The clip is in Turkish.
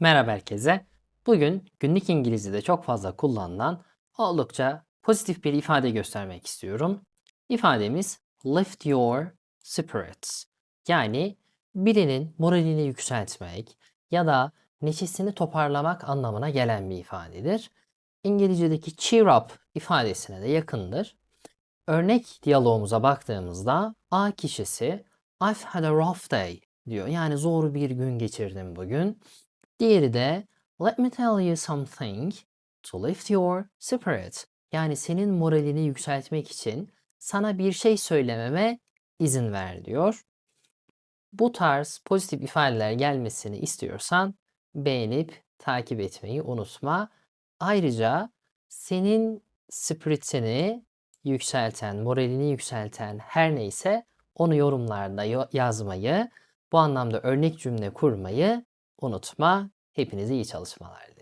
Merhaba herkese. Bugün günlük İngilizce'de çok fazla kullanılan oldukça pozitif bir ifade göstermek istiyorum. İfademiz lift your spirits. Yani birinin moralini yükseltmek ya da neşesini toparlamak anlamına gelen bir ifadedir. İngilizce'deki cheer up ifadesine de yakındır. Örnek diyalogumuza baktığımızda A kişisi I've had a rough day diyor. Yani zor bir gün geçirdim bugün. Diğeri de Let me tell you something to lift your spirits. Yani senin moralini yükseltmek için sana bir şey söylememe izin ver diyor. Bu tarz pozitif ifadeler gelmesini istiyorsan beğenip takip etmeyi unutma. Ayrıca senin spiritini yükselten, moralini yükselten her neyse onu yorumlarda yo- yazmayı, bu anlamda örnek cümle kurmayı unutma. Hepinize iyi çalışmalar.